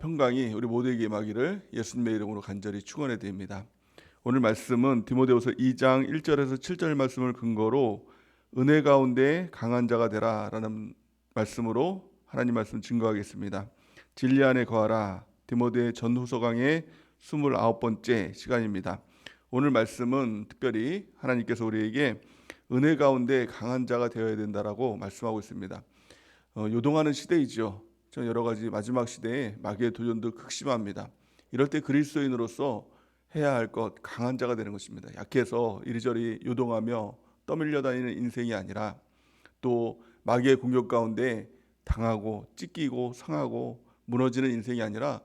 평강이 우리 모두에게 임하기를 예수님의 이름으로 간절히 축원해 드립니다. 오늘 말씀은 디모데후서 2장 1절에서 7절 말씀을 근거로 은혜 가운데 강한 자가 되라라는 말씀으로 하나님 말씀 증거하겠습니다. 진리 안에 거하라 디모데 전후서 강의 29번째 시간입니다. 오늘 말씀은 특별히 하나님께서 우리에게 은혜 가운데 강한 자가 되어야 된다라고 말씀하고 있습니다. 어, 요동하는 시대이죠. 저 여러 가지 마지막 시대에 마귀의 도전도 극심합니다. 이럴 때 그리스도인으로서 해야 할 것 강한 자가 되는 것입니다. 약해서 이리저리 요동하며 떠밀려 다니는 인생이 아니라 또 마귀의 공격 가운데 당하고 찢기고 상하고 무너지는 인생이 아니라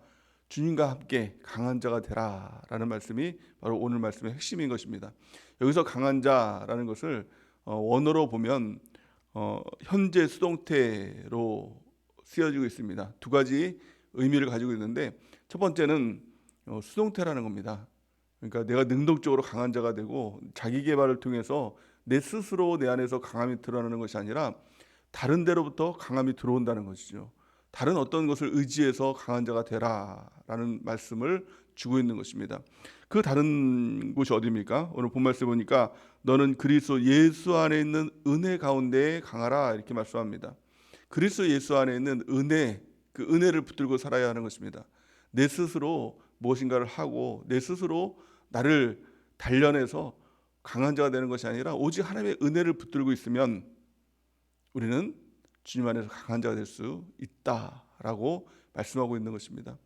주님과 함께 강한 자가 되라라는 말씀이 바로 오늘 말씀의 핵심인 것입니다. 여기서 강한 자라는 것을 어, 원어로 보면 어, 현재 수동태로 쓰여지고 있습니다. 두 가지 의미를 가지고 있는데 첫 번째는 어, 수동태라는 겁니다. 그러니까 내가 능동적으로 강한 자가 되고 자기 개발을 통해서 내 스스로 내 안에서 강함이 드러나는 것이 아니라 다른 데로부터 강함이 들어온다는 것이죠. 다른 어떤 것을 의지해서 강한 자가 되라라는 말씀을 주고 있는 것입니다. 그 다른 곳이 어디입니까? 오늘 본 말씀 보니까 너는 그리스도 예수 안에 있는 은혜 가운데 강하라 이렇게 말씀합니다. 그리스도 예수 안에 있는 은혜 그 은혜를 붙들고 살아야 하는 것입니다. 내 스스로 무엇인가를 하고 내 스스로 나를 단련해서 강한 자가 되는 것이 아니라 오직 하나님의 은혜를 붙들고 있으면 우리는 주님 안에서 강한 자가 될 수 있다라고 말씀하고 있는 것입니다.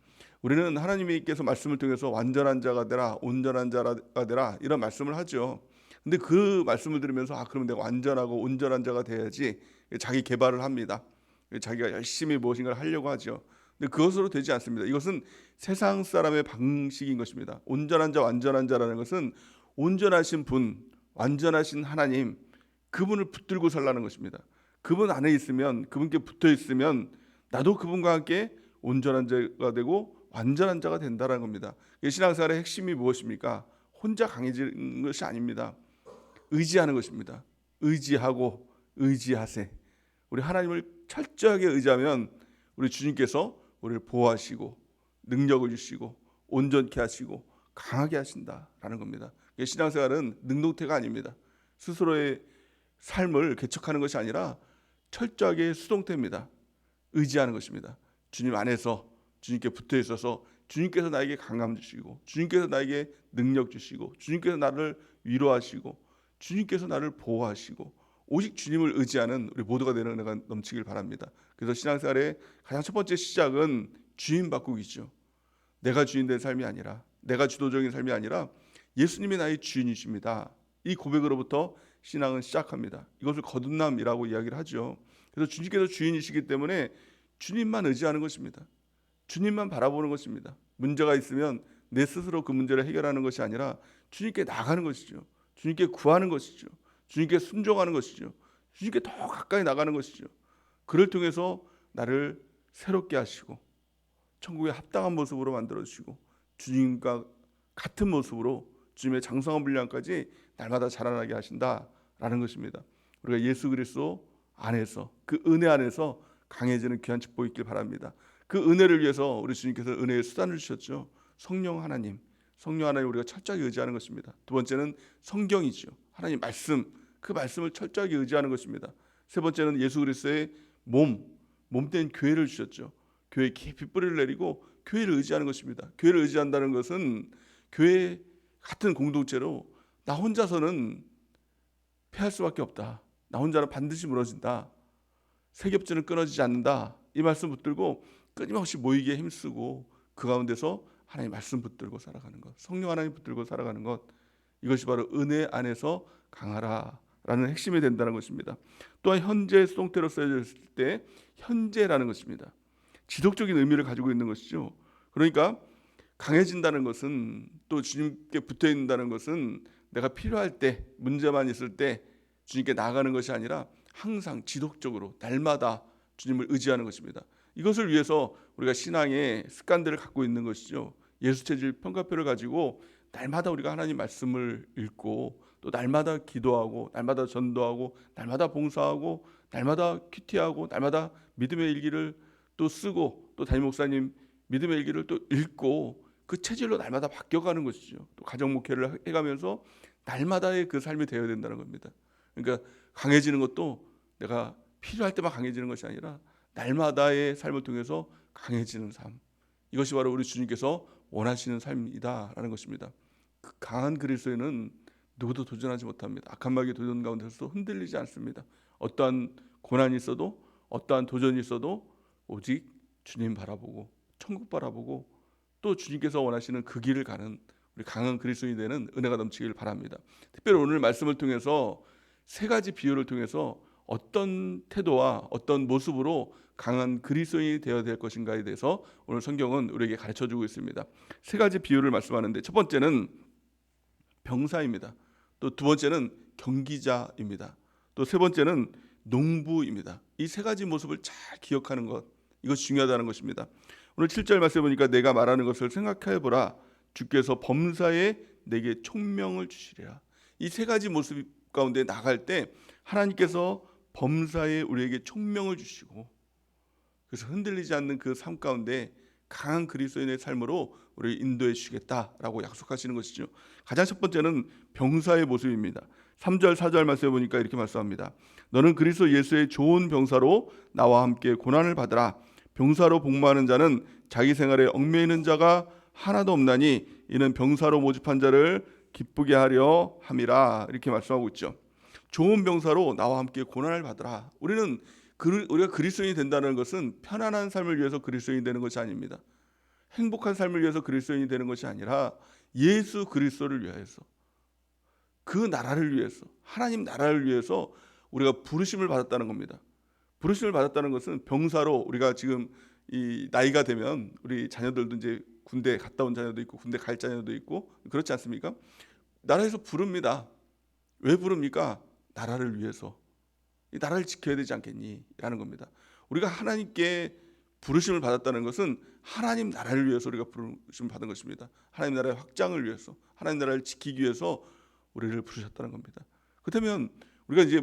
우리는 하나님께서 말씀을 통해서 완전한 자가 되라, 온전한 자가 되라 이런 말씀을 하죠. 근데 그 말씀을 들으면서 아 그러면 내가 완전하고 온전한 자가 돼야지 자기 개발을 합니다. 자기가 열심히 무엇인가를 하려고 하죠. 근데 그것으로 되지 않습니다. 이것은 세상 사람의 방식인 것입니다. 온전한 자, 완전한 자라는 것은 온전하신 분, 완전하신 하나님, 그분을 붙들고 살라는 것입니다. 그분 안에 있으면, 그분께 붙어 있으면 나도 그분과 함께 온전한 자가 되고 완전한 자가 된다는 겁니다. 신앙생활의 핵심이 무엇입니까? 혼자 강해지는 것이 아닙니다. 의지하는 것입니다. 의지하고 의지하세. 우리 하나님을 철저하게 의지하면 우리 주님께서 우리를 보호하시고 능력을 주시고 온전케 하시고 강하게 하신다라는 겁니다. 신앙생활은 능동태가 아닙니다. 스스로의 삶을 개척하는 것이 아니라 철저하게 수동태입니다. 의지하는 것입니다. 주님 안에서 주님께 붙어 있어서 주님께서 나에게 강함 주시고 주님께서 나에게 능력 주시고 주님께서 나를 위로하시고 주님께서 나를 보호하시고 오직 주님을 의지하는 우리 모두가 되는 은혜가 넘치길 바랍니다. 그래서 신앙생활의 가장 첫 번째 시작은 주인 바꾸기죠. 내가 주인 된 삶이 아니라 내가 주도적인 삶이 아니라 예수님이 나의 주인이십니다. 이 고백으로부터 신앙은 시작합니다. 이것을 거듭남이라고 이야기를 하죠. 그래서 주님께서 주인이시기 때문에 주님만 의지하는 것입니다. 주님만 바라보는 것입니다. 문제가 있으면 내 스스로 그 문제를 해결하는 것이 아니라 주님께 나가는 것이죠. 주님께 구하는 것이죠. 주님께 순종하는 것이죠. 주님께 더 가까이 나가는 것이죠. 그를 통해서 나를 새롭게 하시고 천국에 합당한 모습으로 만들어 주시고 주님과 같은 모습으로 주님의 장성한 분량까지 날마다 자라나게 하신다라는 것입니다. 우리가 예수 그리스도 안에서 그 은혜 안에서 강해지는 귀한 축복이 있길 바랍니다. 그 은혜를 위해서 우리 주님께서 은혜의 수단을 주셨죠. 성령 하나님, 성령 하나님 우리가 철저하게 의지하는 것입니다. 두 번째는 성경이죠. 하나님 말씀, 그 말씀을 철저하게 의지하는 것입니다. 세 번째는 예수 그리스도의 몸, 몸된 교회를 주셨죠. 교회 깊이 뿌리를 내리고 교회를 의지하는 것입니다. 교회를 의지한다는 것은 교회 같은 공동체로 나 혼자서는 패할 수밖에 없다. 나 혼자는 반드시 무너진다. 세겹지는 끊어지지 않는다. 이 말씀 붙들고 끊임없이 모이기에 힘쓰고 그 가운데서 하나님 말씀 붙들고 살아가는 것, 성령 하나님 붙들고 살아가는 것 이것이 바로 은혜 안에서 강하라 라는 핵심이 된다는 것입니다. 또한 현재 수동태로 쓰여졌을 때 현재라는 것입니다. 지속적인 의미를 가지고 있는 것이죠. 그러니까 강해진다는 것은 또 주님께 붙어 있는다는 것은 내가 필요할 때 문제만 있을 때 주님께 나가는 것이 아니라 항상 지속적으로 날마다 주님을 의지하는 것입니다. 이것을 위해서 우리가 신앙의 습관들을 갖고 있는 것이죠. 예수 체질 평가표를 가지고 날마다 우리가 하나님 말씀을 읽고 또 날마다 기도하고 날마다 전도하고 날마다 봉사하고 날마다 큐티하고 날마다 믿음의 일기를 또 쓰고 또 담임 목사님 믿음의 일기를 또 읽고 그 체질로 날마다 바뀌어가는 것이죠. 또 가정 목회를 해가면서 날마다의 그 삶이 되어야 된다는 겁니다. 그러니까 강해지는 것도 내가 필요할 때만 강해지는 것이 아니라 날마다의 삶을 통해서 강해지는 삶. 이것이 바로 우리 주님께서 원하시는 삶이다라는 것입니다. 그 강한 그리스도인은 누구도 도전하지 못합니다. 악한 마귀의 도전 가운데서도 흔들리지 않습니다. 어떠한 고난이 있어도 어떠한 도전이 있어도 오직 주님 바라보고 천국 바라보고 또 주님께서 원하시는 그 길을 가는 우리 강한 그리스도인이 되는 은혜가 넘치길 바랍니다. 특별히 오늘 말씀을 통해서 세 가지 비유를 통해서 어떤 태도와 어떤 모습으로 강한 그리스도인이 되어야 될 것인가에 대해서 오늘 성경은 우리에게 가르쳐 주고 있습니다. 세 가지 비유를 말씀하는데 첫 번째는 병사입니다. 또 두 번째는 경기자입니다. 또 세 번째는 농부입니다. 이 세 가지 모습을 잘 기억하는 것 이것이 중요하다는 것입니다. 오늘 7절 말씀해 보니까 내가 말하는 것을 생각해 보라 주께서 범사에 내게 총명을 주시리라. 이 세 가지 모습 가운데 나갈 때 하나님께서 범사에 우리에게 총명을 주시고 그래서 흔들리지 않는 그 삶 가운데 강한 그리스도인의 삶으로 우리 인도해 주시겠다라고 약속하시는 것이죠. 가장 첫 번째는 병사의 모습입니다. 3절 4절 말씀해 보니까 이렇게 말씀합니다. 너는 그리스도 예수의 좋은 병사로 나와 함께 고난을 받으라. 병사로 복무하는 자는 자기 생활에 얽매이는 자가 하나도 없나니 이는 병사로 모집한 자를 기쁘게 하려 함이라 이렇게 말씀하고 있죠. 좋은 병사로 나와 함께 고난을 받으라. 우리는 그, 우리가 그리스도인이 된다는 것은 편안한 삶을 위해서 그리스도인이 되는 것이 아닙니다. 행복한 삶을 위해서 그리스도인이 되는 것이 아니라 예수 그리스도를 위해서 그 나라를 위해서 하나님 나라를 위해서 우리가 부르심을 받았다는 겁니다. 부르심을 받았다는 것은 병사로 우리가 지금 이 나이가 되면 우리 자녀들도 이제 군대 갔다 온 자녀도 있고 군대 갈 자녀도 있고 그렇지 않습니까? 나라에서 부릅니다. 왜 부릅니까? 나라를 위해서 이 나라를 지켜야 되지 않겠니? 라는 겁니다. 우리가 하나님께 부르심을 받았다는 것은 하나님 나라를 위해서 우리가 부르심을 받은 것입니다. 하나님 나라의 확장을 위해서 하나님 나라를 지키기 위해서 우리를 부르셨다는 겁니다. 그렇다면 우리가 이제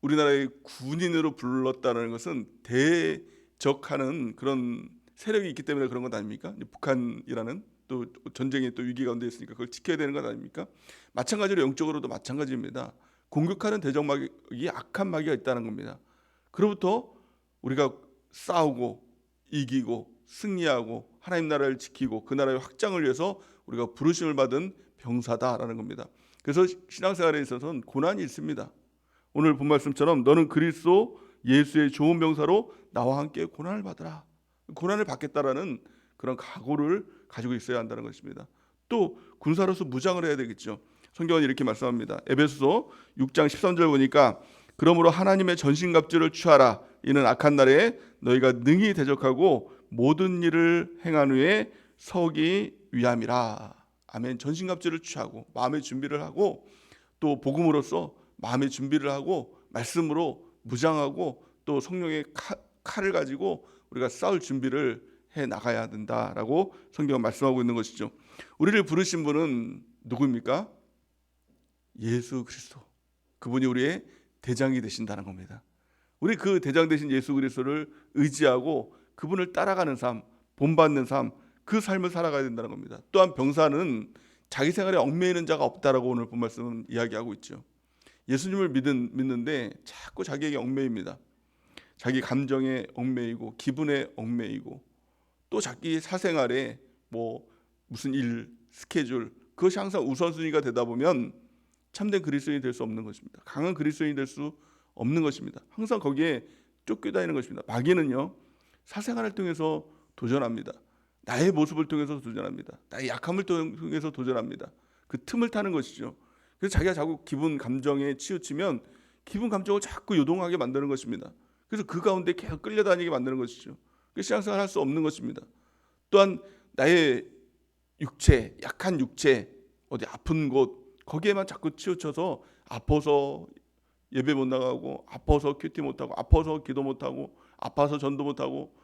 우리나라의 군인으로 불렀다는 것은 대적하는 그런 세력이 있기 때문에 그런 것 아닙니까? 북한이라는 또 전쟁의 또 위기 가운데 있으니까 그걸 지켜야 되는 것 아닙니까? 마찬가지로 영적으로도 마찬가지입니다. 공격하는 대적마귀 악한 마귀가 있다는 겁니다. 그로부터 우리가 싸우고 이기고 승리하고 하나님 나라를 지키고 그 나라의 확장을 위해서 우리가 부르심을 받은 병사다라는 겁니다. 그래서 신앙생활에 있어서는 고난이 있습니다. 오늘 본 말씀처럼 너는 그리스도 예수의 좋은 병사로 나와 함께 고난을 받으라. 고난을 받겠다라는 그런 각오를 가지고 있어야 한다는 것입니다. 또 군사로서 무장을 해야 되겠죠. 성경은 이렇게 말씀합니다. 에베소서 6장 13절 보니까 그러므로 하나님의 전신갑주를 취하라. 이는 악한 날에 너희가 능히 대적하고 모든 일을 행한 후에 서기 위함이라. 아멘. 전신갑주를 취하고 마음의 준비를 하고 또 복음으로써 마음의 준비를 하고 말씀으로 무장하고 또 성령의 칼을 가지고 우리가 싸울 준비를 해 나가야 된다라고 성경은 말씀하고 있는 것이죠. 우리를 부르신 분은 누구입니까? 예수 그리스도. 그분이 우리의 대장이 되신다는 겁니다. 우리 그 대장 되신 예수 그리스도를 의지하고 그분을 따라가는 삶, 본받는 삶, 그 삶을 살아가야 된다는 겁니다. 또한 병사는 자기 생활에 얽매이는 자가 없다라고 오늘 본 말씀은 이야기하고 있죠. 예수님을 믿은, 믿는데 자꾸 자기에게 얽매입니다. 자기 감정에 얽매이고 기분에 얽매이고 또 자기 사생활에 뭐 무슨 일 스케줄 그것이 항상 우선순위가 되다 보면 참된 그리스도인이 될 수 없는 것입니다. 강한 그리스도인이 될 수 없는 것입니다. 항상 거기에 쫓겨다니는 것입니다. 마귀는요 사생활을 통해서 도전합니다. 나의 모습을 통해서 도전합니다. 나의 약함을 통해서 도전합니다. 그 틈을 타는 것이죠. 그래서 자기가 자꾸 기분 감정에 치우치면 기분 감정을 자꾸 요동하게 만드는 것입니다. 그래서 그 가운데 계속 끌려다니게 만드는 것이죠. 그 신앙생활 할 수 없는 것입니다. 또한 나의 육체, 약한 육체, 어디 아픈 곳 거기에만 자꾸 치우쳐서 아파서 예배 못 나가고 아파서 큐티 못 하고 아파서 기도 못 하고 아파서 전도 못 하고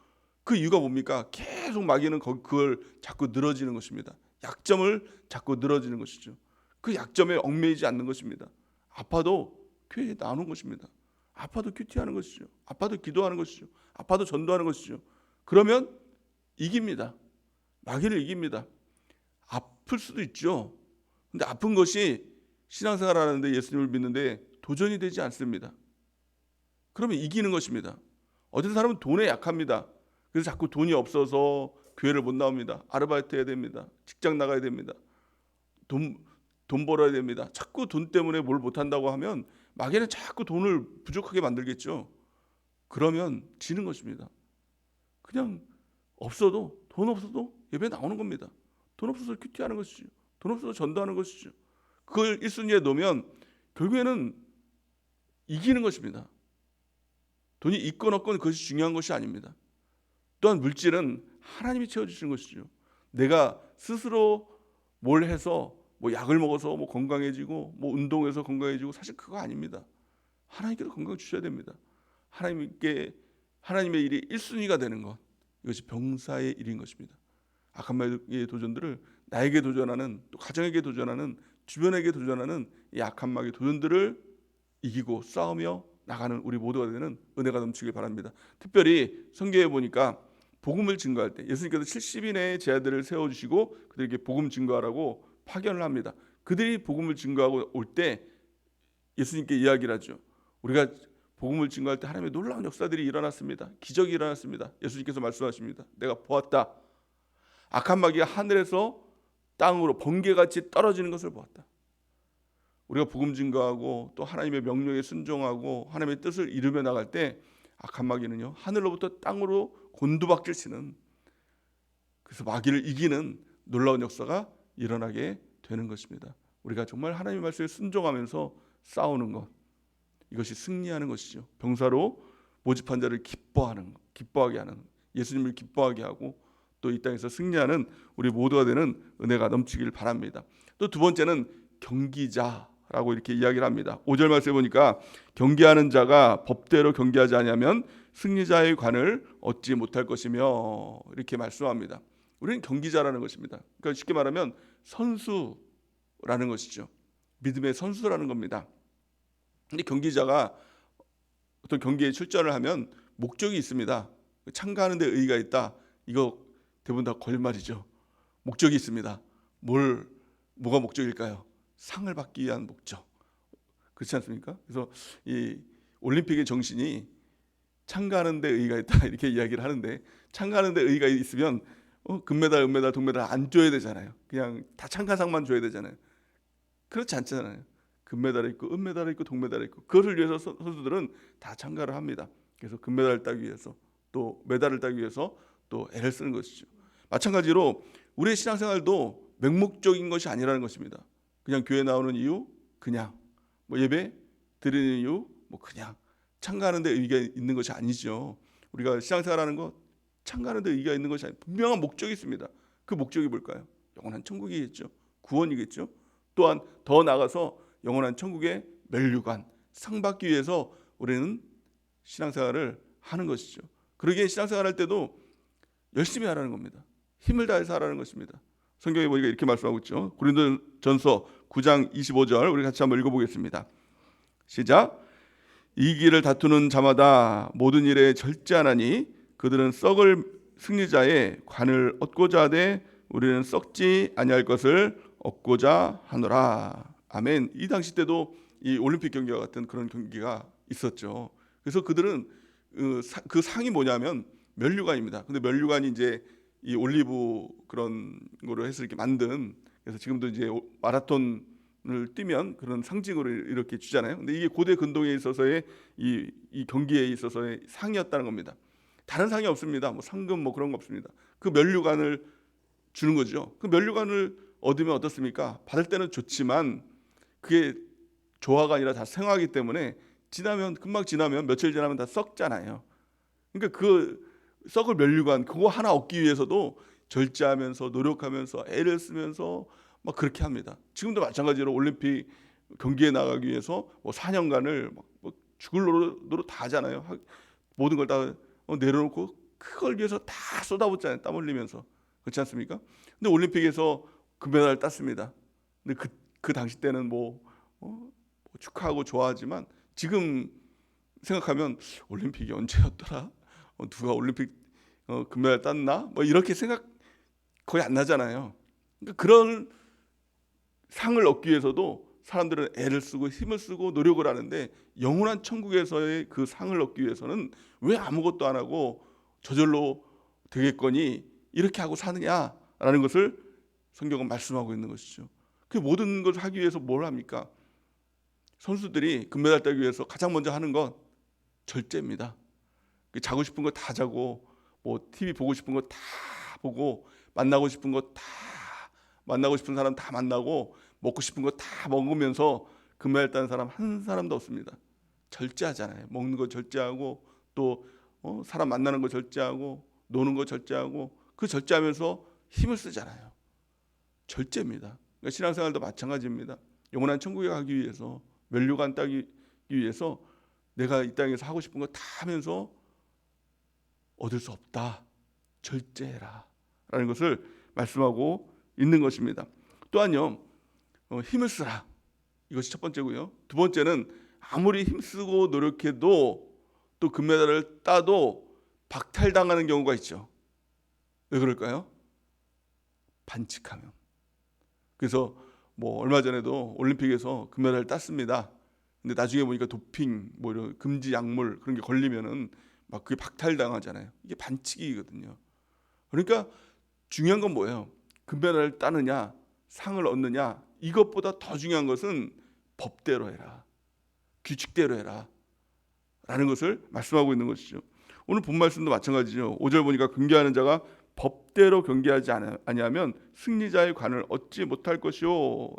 그 이유가 뭡니까? 계속 마귀는 그걸 자꾸 늘어지는 것입니다. 약점을 자꾸 늘어지는 것이죠. 그 약점에 얽매이지 않는 것입니다. 아파도 교회에 나오는 것입니다. 아파도 큐티하는 것이죠. 아파도 기도하는 것이죠. 아파도 전도하는 것이죠. 그러면 이깁니다. 마귀를 이깁니다. 아플 수도 있죠. 근데 아픈 것이 신앙생활 하는데 예수님을 믿는데 도전이 되지 않습니다. 그러면 이기는 것입니다. 어떤 사람은 돈에 약합니다. 그래서 자꾸 돈이 없어서 교회를 못 나옵니다. 아르바이트 해야 됩니다. 직장 나가야 됩니다. 돈, 돈 벌어야 됩니다. 자꾸 돈 때문에 뭘 못한다고 하면 마귀는 자꾸 돈을 부족하게 만들겠죠. 그러면 지는 것입니다. 그냥 없어도 돈 없어도 예배 나오는 겁니다. 돈 없어서 큐티하는 것이죠. 돈 없어서 전도하는 것이죠. 그걸 1순위에 놓으면 결국에는 이기는 것입니다. 돈이 있건 없건 그것이 중요한 것이 아닙니다. 또한 물질은 하나님이 채워주시는 것이죠. 내가 스스로 뭘 해서 뭐 약을 먹어서 뭐 건강해지고 뭐 운동해서 건강해지고 사실 그거 아닙니다. 하나님께서 건강 주셔야 됩니다. 하나님께 하나님의 일이 1순위가 되는 것 이것이 병사의 일인 것입니다. 마귀의 도전들을 나에게 도전하는 또 가정에게 도전하는 주변에게 도전하는 이 악한 마귀의 도전들을 이기고 싸우며 나가는 우리 모두가 되는 은혜가 넘치길 바랍니다. 특별히 성경에 보니까 복음을 증거할 때 예수님께서 70인의 제자들을 세워 주시고 그들에게 복음 증거하라고 파견을 합니다. 그들이 복음을 증거하고 올 때 예수님께 이야기를 하죠. 우리가 복음을 증거할 때 하나님의 놀라운 역사들이 일어났습니다. 기적이 일어났습니다. 예수님께서 말씀하십니다. 내가 보았다. 악한 마귀가 하늘에서 땅으로 번개같이 떨어지는 것을 보았다. 우리가 복음 증거하고 또 하나님의 명령에 순종하고 하나님의 뜻을 이루며 나갈 때 악한 마귀는요 하늘로부터 땅으로 곤두박질 치는 그래서 마귀를 이기는 놀라운 역사가 일어나게 되는 것입니다. 우리가 정말 하나님의 말씀에 순종하면서 싸우는 것 이것이 승리하는 것이죠. 병사로 모집한 자를 기뻐하는 것, 기뻐하게 하는 예수님을 기뻐하게 하고 또 이 땅에서 승리하는 우리 모두가 되는 은혜가 넘치길 바랍니다. 또 두 번째는 경기자라고 이렇게 이야기를 합니다. 5절 말씀에 보니까 경기하는 자가 법대로 경기하지 아니하면 승리자의 관을 얻지 못할 것이며 이렇게 말씀합니다. 우리는 경기자라는 것입니다. 그러니까 쉽게 말하면 선수라는 것이죠. 믿음의 선수라는 겁니다. 근데 경기자가 어떤 경기에 출전을 하면 목적이 있습니다. 참가하는 데 의의가 있다. 이거 대부분 다 거짓말이죠. 목적이 있습니다. 뭘 뭐가 목적일까요? 상을 받기 위한 목적. 그렇지 않습니까? 그래서 이 올림픽의 정신이 참가하는 데 의의가 있다 이렇게 이야기를 하는데 참가하는 데 의의가 있으면 어, 금메달, 은메달, 동메달 안 줘야 되잖아요. 그냥 다 참가상만 줘야 되잖아요. 그렇지 않잖아요. 금메달이 있고 은메달이 있고 동메달이 있고 그것을 위해서 선- 선수들은 다 참가를 합니다. 그래서 금메달을 따기 위해서 또 메달을 따기 위해서 또 애를 쓰는 것이죠. 마찬가지로 우리의 신앙생활도 맹목적인 것이 아니라는 것입니다. 그냥 교회 나오는 이유 그냥 뭐 예배 드리는 이유 뭐 그냥 참가하는 데 의의가 있는 것이 아니죠. 우리가 신앙생활하는 것 참가하는 데 의의가 있는 것이 아니 분명한 목적이 있습니다. 그 목적이 뭘까요? 영원한 천국이겠죠. 구원이겠죠. 또한 더 나아가서 영원한 천국의 멸류관 상 받기 위해서 우리는 신앙생활을 하는 것이죠. 그러기에 신앙생활 할 때도 열심히 하라는 겁니다. 힘을 다해서 하라는 것입니다. 성경에 보니까 이렇게 말씀하고 있죠. 고린도전서 9장 25절 우리 같이 한번 읽어보겠습니다. 시작. 이 길을 다투는 자마다 모든 일에 절제하나니 그들은 썩을 승리자의 관을 얻고자 하되 우리는 썩지 아니할 것을 얻고자 하노라. 아멘. 이 당시 때도 이 올림픽 경기와 같은 그런 경기가 있었죠. 그래서 그들은 그, 사- 그 상이 뭐냐면 면류관입니다. 근데 면류관이 이제 이 올리브 그런 거로 해서 이렇게 만든 그래서 지금도 이제 오- 마라톤을 뛰면 그런 상징으로 이렇게 주잖아요. 근데 이게 고대 근동에 있어서의 이, 이 경기에 있어서의 상이었다는 겁니다. 다른 상이 없습니다. 뭐 상금 뭐 그런 거 없습니다. 그 면류관을 주는 거죠. 그 면류관을 얻으면 어떻습니까? 받을 때는 좋지만 그게 조화가 아니라 다 생화하기 때문에 지나면 금방 지나면 며칠 지나면 다 썩잖아요. 그러니까 그 썩을 면류관 그거 하나 얻기 위해서도 절제하면서 노력하면서 애를 쓰면서 막 그렇게 합니다. 지금도 마찬가지로 올림픽 경기에 나가기 위해서 뭐 4년간을 막뭐 죽을 노릇, 노릇 다 하잖아요. 하- 모든 걸 다 내려놓고 그걸 위해서 다 쏟아붓잖아요. 땀 흘리면서 그렇지 않습니까? 근데 올림픽에서 금메달을 땄습니다. 근데 그, 그 당시 때는 뭐, 어, 뭐 축하하고 좋아하지만 지금 생각하면 올림픽이 언제였더라? 어, 누가 올림픽 어, 금메달 땄나? 뭐 이렇게 생각 거의 안 나잖아요. 그러니까 그런 상을 얻기 위해서도 사람들은 애를 쓰고 힘을 쓰고 노력을 하는데 영원한 천국에서의 그 상을 얻기 위해서는 왜 아무것도 안 하고 저절로 되겠거니 이렇게 하고 사느냐라는 것을 성경은 말씀하고 있는 것이죠. 그 모든 것을 하기 위해서 뭘 합니까? 선수들이 금메달 따기 위해서 가장 먼저 하는 건 절제입니다. 그 자고 싶은 거 다 자고 뭐 TV 보고 싶은 거 다 보고 만나고 싶은 거 다 만나고 싶은 사람 다 만나고 먹고 싶은 거 다 먹으면서 금메달 따는 사람 한 사람도 없습니다. 절제하잖아요. 먹는 거 절제하고 또 어, 사람 만나는 거 절제하고 노는 거 절제하고 그 절제하면서 힘을 쓰잖아요. 절제입니다. 그러니까 신앙생활도 마찬가지입니다. 영원한 천국에 가기 위해서 면류관 따기 위해서 내가 이 땅에서 하고 싶은 거 다 하면서 얻을 수 없다. 절제해라. 라는 것을 말씀하고 있는 것입니다. 또한요, 어, 힘을 쓰라. 이것이 첫 번째고요. 두 번째는 아무리 힘쓰고 노력해도 또 금메달을 따도 박탈당하는 경우가 있죠. 왜 그럴까요? 반칙하면. 그래서 뭐 얼마 전에도 올림픽에서 금메달을 땄습니다. 근데 나중에 보니까 도핑 뭐 이런 금지 약물 그런 게 걸리면은 막 그게 박탈당하잖아요. 이게 반칙이거든요. 그러니까 중요한 건 뭐예요? 금메달을 따느냐, 상을 얻느냐 이것보다 더 중요한 것은 법대로 해라. 규칙대로 해라. 라는 것을 말씀하고 있는 것이죠. 오늘 본 말씀도 마찬가지죠. 5절 보니까 경계하는 자가 법대로 경계하지 아니하면 승리자의 관을 얻지 못할 것이요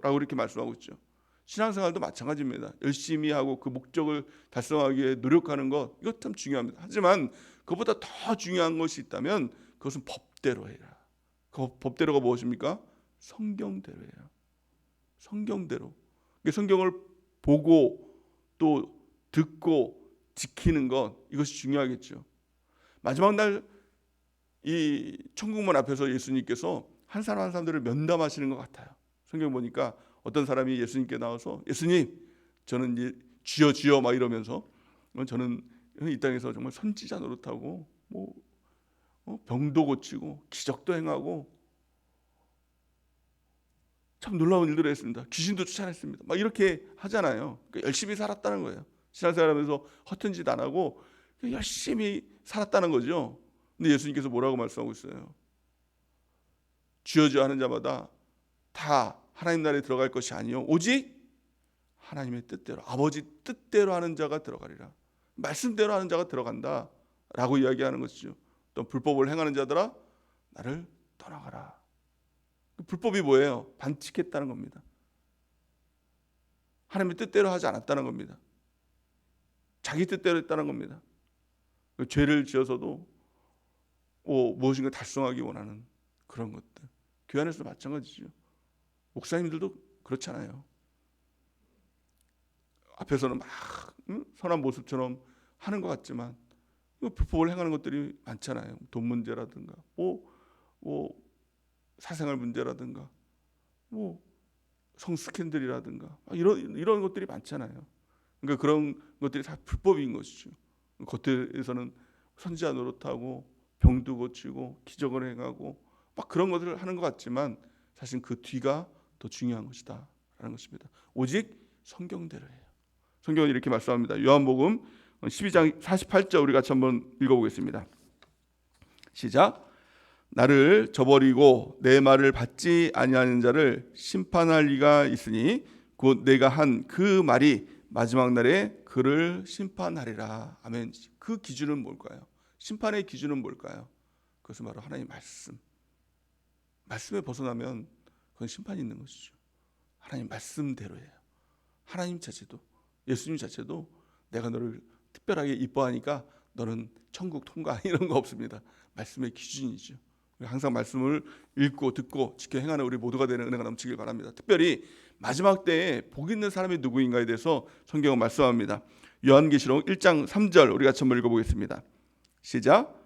라고 이렇게 말씀하고 있죠. 신앙생활도 마찬가지입니다. 열심히 하고 그 목적을 달성하기 위해 노력하는 것 이것 참 중요합니다. 하지만 그보다 더 중요한 것이 있다면 그것은 법대로 해라. 그 법대로가 무엇입니까? 성경대로. 그 성경을 보고 또 듣고 지키는 것 이것이 중요하겠죠. 마지막 날 이 천국문 앞에서 예수님께서 한 사람 한 사람들을 면담하시는 것 같아요. 성경 보니까 어떤 사람이 예수님께 나와서 예수님 저는 주여 주여 막 이러면서 어, 저는 이 땅에서 정말 선지자 노릇하고 뭐 어, 병도 고치고 기적도 행하고 참 놀라운 일들을 했습니다. 귀신도 쫓아냈습니다. 막 이렇게 하잖아요. 그러니까 열심히 살았다는 거예요. 신앙생활하면서 허튼 짓 안 하고 열심히 살았다는 거죠. 근데 예수님께서 뭐라고 말씀하고 있어요? 쥐어져 하는 자마다 다 하나님 나라에 들어갈 것이 아니요 오직 하나님의 뜻대로 아버지 뜻대로 하는 자가 들어가리라. 말씀대로 하는 자가 들어간다라고 이야기하는 것이죠. 또 불법을 행하는 자들아 나를 떠나가라. 그 불법이 뭐예요? 반칙했다는 겁니다. 하나님의 뜻대로 하지 않았다는 겁니다. 자기 뜻대로 했다는 겁니다. 그 죄를 지어서도 뭐 무엇인가 달성하기 원하는 그런 것들. 교회 안에서 마찬가지죠. 목사님들도 그렇잖아요. 앞에서는 막 응? 선한 모습처럼 하는 것 같지만 불법을 행하는 것들이 많잖아요. 돈 문제라든가, 뭐, 뭐 사생활 문제라든가, 뭐 성 스캔들이라든가 막 이런 이런 것들이 많잖아요. 그러니까 그런 것들이 다 불법인 것이죠. 겉에서는 선지자 노릇하고 병도 고치고 기적을 행하고 막 그런 것들을 하는 것 같지만 사실 그 뒤가 더 중요한 것이다 라는 것입니다. 오직 성경대로예요. 성경은 이렇게 말씀합니다. 요한복음 12장 48절 우리 같이 한번 읽어보겠습니다. 시작. 나를 저버리고 내 말을 받지 아니하는 자를 심판할 리가 있으니 곧 내가 한 그 말이 마지막 날에 그를 심판하리라. 아멘. 그 기준은 뭘까요? 심판의 기준은 뭘까요? 그것은 바로 하나님의 말씀. 말씀에 벗어나면 그건 심판이 있는 것이죠. 하나님 말씀대로예요. 하나님 자체도 예수님 자체도 내가 너를 특별하게 이뻐하니까 너는 천국 통과 이런 거 없습니다. 말씀의 기준이죠. 항상 말씀을 읽고 듣고 지켜 행하는 우리 모두가 되는 은혜가 넘치길 바랍니다. 특별히 마지막 때에 복 있는 사람이 누구인가에 대해서 성경은 말씀합니다. 요한계시록 1장 3절 우리 같이 한번 읽어보겠습니다. 시작.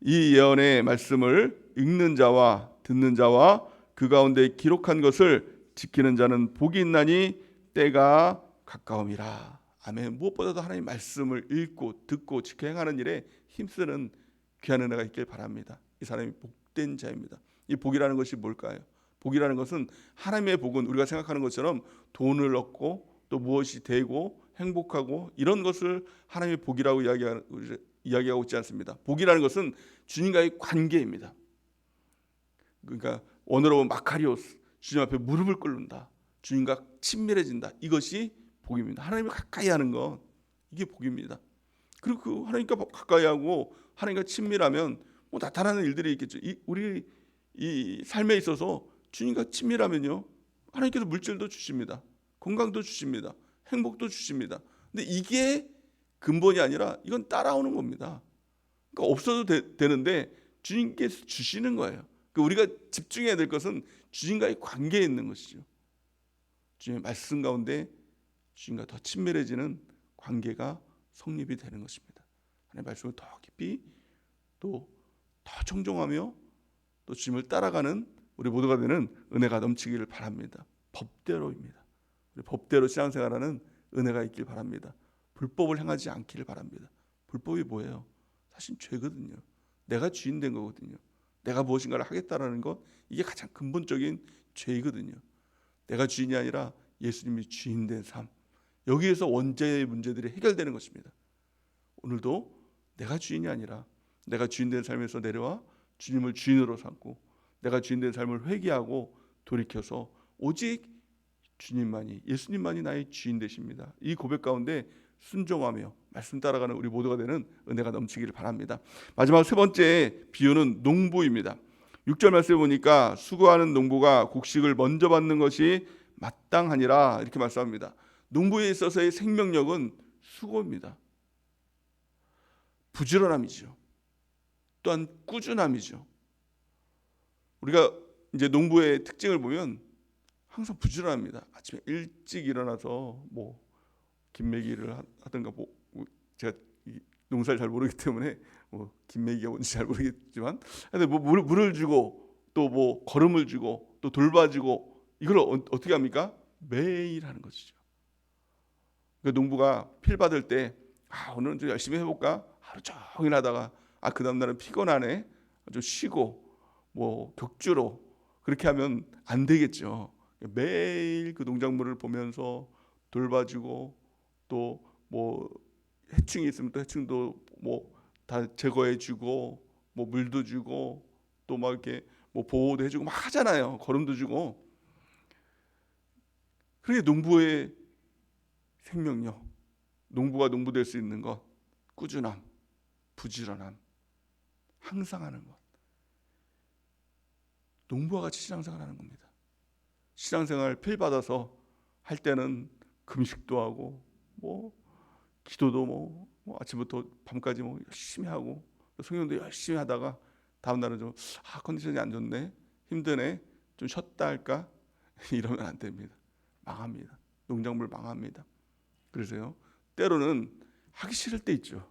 이 예언의 말씀을 읽는 자와 듣는 자와 그 가운데 기록한 것을 지키는 자는 복이 있나니 때가 가까움이라. 아멘. 무엇보다도 하나님 말씀을 읽고 듣고 지켜 행하는 일에 힘쓰는 귀한 은혜가 있길 바랍니다. 이 사람이 복된 자입니다. 이 복이라는 것이 뭘까요? 복이라는 것은 하나님의 복은 우리가 생각하는 것처럼 돈을 얻고 또 무엇이 되고 행복하고 이런 것을 하나님의 복이라고 이야기하, 이야기하고 있지 않습니다. 복이라는 것은 주님과의 관계입니다. 그러니까 원어로 마카리오스 주님 앞에 무릎을 꿇는다. 주님과 친밀해진다. 이것이 복입니다. 하나님을 가까이 하는 것 이게 복입니다. 그리고 그 하나님과 가까이 하고 하나님과 친밀하면 뭐 나타나는 일들이 있겠죠. 이, 우리 이 삶에 있어서 주님과 친밀하면요. 하나님께서 물질도 주십니다. 건강도 주십니다. 행복도 주십니다. 근데 이게 근본이 아니라 이건 따라오는 겁니다. 그러니까 없어도 되, 는데 주님께서 주시는 거예요. 그 우리가 집중해야 될 것은 주님과의 관계에 있는 것이죠. 주님의 말씀 가운데 주님과 더 친밀해지는 관계가 성립이 되는 것입니다. 하나님의 말씀을 더 깊이 또 더 청종하며 또 주님을 따라가는 우리 모두가 되는 은혜가 넘치기를 바랍니다. 법대로입니다. 우리 법대로 신앙생활하는 은혜가 있길 바랍니다. 불법을 행하지 않기를 바랍니다. 불법이 뭐예요? 사실 죄거든요. 내가 주인 된 거거든요. 내가 무엇인가를 하겠다라는 것 이게 가장 근본적인 죄이거든요. 내가 주인이 아니라 예수님이 주인 된 삶. 여기에서 원죄의 문제들이 해결되는 것입니다. 오늘도 내가 주인이 아니라 내가 주인 된 삶에서 내려와 주님을 주인으로 삼고 내가 주인 된 삶을 회개하고 돌이켜서 오직 주님만이 예수님만이 나의 주인 되십니다. 이 고백 가운데 순종하며 말씀 따라가는 우리 모두가 되는 은혜가 넘치기를 바랍니다. 마지막 세 번째 비유는 농부입니다. 6절 말씀에 보니까 수고하는 농부가 곡식을 먼저 받는 것이 마땅하니라 이렇게 말씀합니다. 농부에 있어서의 생명력은 수고입니다. 부지런함이죠. 또한 꾸준함이죠. 우리가 이제 농부의 특징을 보면 항상 부지런합니다. 아침에 일찍 일어나서 뭐 김매기를 하든가 뭐 제가 농사를 잘 모르기 때문에 뭐 김매기가 뭔지 잘 모르겠지만 근데 뭐 물, 물을 주고 또 뭐 걸음을 주고 또 돌봐주고 이걸 어, 떻게 합니까? 매일 하는 것이죠. 그 농부가 필 받을 때 아, 오늘은 좀 열심히 해볼까 하루 종일 하다가 아 그 다음 날은 피곤하네 좀 쉬고 뭐 격주로 그렇게 하면 안 되겠죠. 매일 그 농작물을 보면서 돌봐주고 또뭐 해충이 있으면 또 해충도 뭐 다 제거해주고 뭐 물도 주고 또 막 이렇게 뭐 보호도 해주고 막 하잖아요. 거름도 주고. 그게 농부의 생명력, 농부가 농부 될 수 있는 것, 꾸준함, 부지런함, 항상 하는 것. 농부와 같이 신앙생활 하는 겁니다. 신앙생활 필 받아서 할 때는 금식도 하고 뭐 기도도 뭐, 뭐 아침부터 밤까지 뭐 열심히 하고 성경도 열심히 하다가 다음 날은 좀 아 컨디션이 안 좋네 힘드네 좀 쉬었다 할까 이러면 안 됩니다. 망합니다. 농작물 망합니다. 그래서요 때로는 하기 싫을 때 있죠.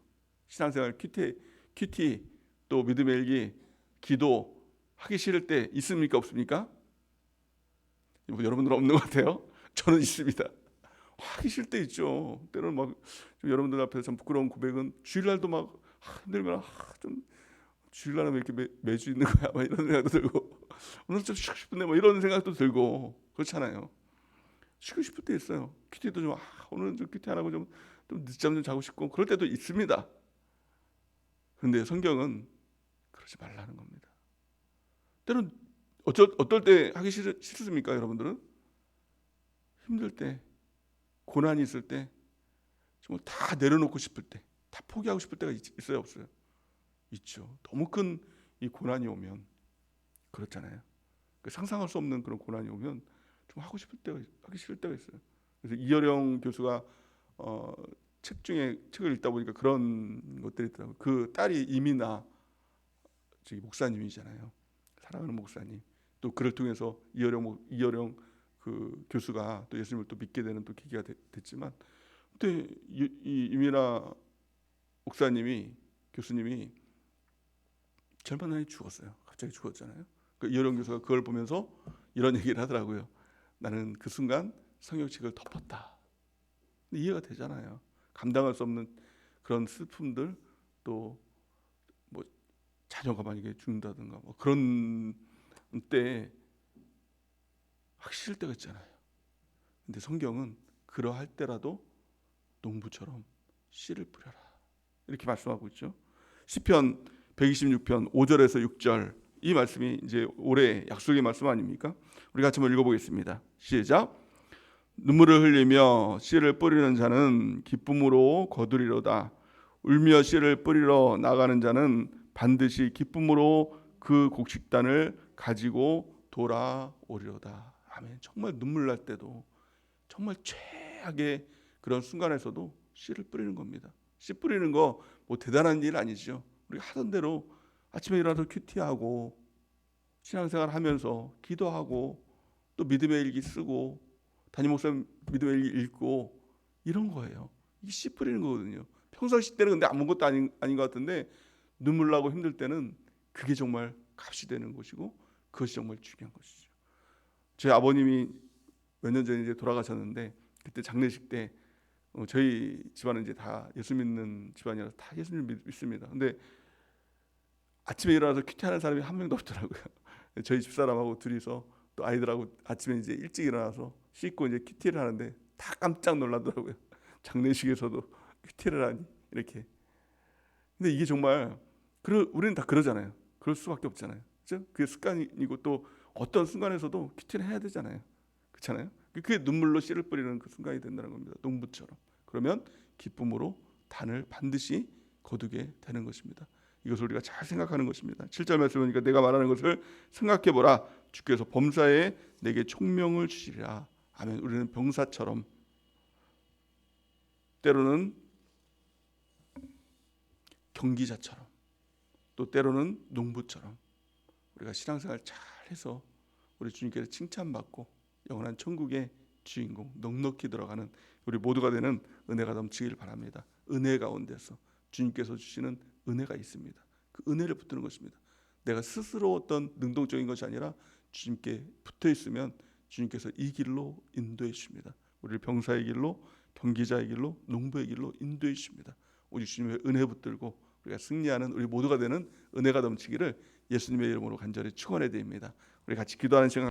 신앙생활 큐티 큐티 또 믿음의 일기 기도 하기 싫을 때 있습니까 없습니까? 뭐 여러분들 없는 것 같아요. 저는 있습니다. 하기 싫을 때 있죠. 때로는 막 여러분들 앞에서 참 부끄러운 고백은 주일날도 막 힘들면 아, 좀 주일날은 왜 이렇게 매, 매주 있는 거야? 막 이런 생각도 들고 오늘 좀 쉬고 싶은데 뭐 이런 생각도 들고 그렇잖아요. 쉬고 싶을 때 있어요. 큐티도 좀 아, 오늘은 좀 큐티 안 하고 좀, 좀 늦잠 좀 자고 싶고 그럴 때도 있습니다. 그런데 성경은 그러지 말라는 겁니다. 때론 어쩔, 어떨 때 하기 싫, 싫습니까, 여러분들은? 힘들 때, 고난이 있을 때, 정말 다 내려놓고 싶을 때, 다 포기하고 싶을 때가 있, 있어요, 없어요? 있죠. 너무 큰 이 고난이 오면 그렇잖아요. 그 상상할 수 없는 그런 고난이 오면 좀 하고 싶을 때가 하기 싫을 때가 있어요. 그래서 이여령 교수가 어, 책 중에 책을 읽다 보니까 그런 것들이 있더라고요. 그 딸이 이민아 저기 목사님이잖아요. 사랑하는 목사님. 또 그를 통해서 이여령 이여령 그 교수가 또 예수님을 또 믿게 되는 또 계기가 되, 됐지만 그때 이, 이 이민아 목사님이 교수님이 젊은 나이 죽었어요. 갑자기 죽었잖아요. 그 이여령 교수가 그걸 보면서 이런 얘기를 하더라고요. 나는 그 순간 성경책을 덮었다. 이해가 되잖아요. 감당할 수 없는 그런 슬픔들 또 뭐 자녀가 만약에 죽는다든가 뭐 그런 때 싫을 때가 있잖아요. 근데 성경은 그러할 때라도 농부처럼 씨를 뿌려라. 이렇게 말씀하고 있죠. 시편 126편 5절에서 6절 이 말씀이 이제 올해 약속의 말씀 아닙니까? 우리 같이 한번 읽어보겠습니다. 시작. 눈물을 흘리며 씨를 뿌리는 자는 기쁨으로 거두리로다. 울며 씨를 뿌리러 나가는 자는 반드시 기쁨으로 그 곡식단을 가지고 돌아오리로다. 아멘. 정말 눈물 날 때도 정말 최악의 그런 순간에서도 씨를 뿌리는 겁니다. 씨 뿌리는 거 뭐 대단한 일 아니죠. 우리가 하던 대로 아침에 일어나서 큐티하고 신앙생활 하면서 기도하고 또 믿음의 일기 쓰고 담임 목사 믿음의 일기 읽고 이런 거예요. 이게 씨 뿌리는 거거든요. 평상시 때는 근데 아무것도 아닌 아닌 것 같은데 눈물 나고 힘들 때는 그게 정말 값이 되는 것이고 그것이 정말 중요한 것이죠. 제 아버님이 몇 년 전에 이제 돌아가셨는데 그때 장례식 때 어, 저희 집안은 이제 다 예수 믿는 집안이라서 다 예수님 믿- 믿습니다. 근데 아침에 일어나서 큐티하는 사람이 한 명도 없더라고요. 저희 집 사람하고 둘이서 또 아이들하고 아침에 이제 일찍 일어나서 씻고 이제 큐티를 하는데 다 깜짝 놀라더라고요. 장례식에서도 큐티를 하니 이렇게. 근데 이게 정말 그러, 우리는 다 그러잖아요. 그럴 수밖에 없잖아요. 그죠? 그게 습관이고 또 어떤 순간에서도 큐티를 해야 되잖아요. 그렇잖아요. 그게 눈물로 씨를 뿌리는 그 순간이 된다는 겁니다. 농부처럼. 그러면 기쁨으로 단을 반드시 거두게 되는 것입니다. 이것을 우리가 잘 생각하는 것입니다. 7절 말씀 보니까 내가 말하는 것을 생각해 보라. 주께서 범사에 내게 총명을 주시리라. 아멘. 우리는 병사처럼 때로는 경기자처럼 또 때로는 농부처럼 우리가 신앙생활 잘 해서 우리 주님께서 칭찬받고 영원한 천국의 주인공 넉넉히 들어가는 우리 모두가 되는 은혜가 넘치길 바랍니다. 은혜 가운데서 주님께서 주시는 은혜가 있습니다. 그 은혜를 붙드는 것입니다. 내가 스스로 어떤 능동적인 것이 아니라 주님께 붙어 있으면 주님께서 이 길로 인도해 주십니다. 우리를 병사의 길로 경기자의 길로 농부의 길로 인도해 주십니다. 오직 주님의 은혜 붙들고 우리가 승리하는 우리 모두가 되는 은혜가 넘치기를 예수님의 이름으로 간절히 축원해 드립니다. 우리 같이 기도하는 시간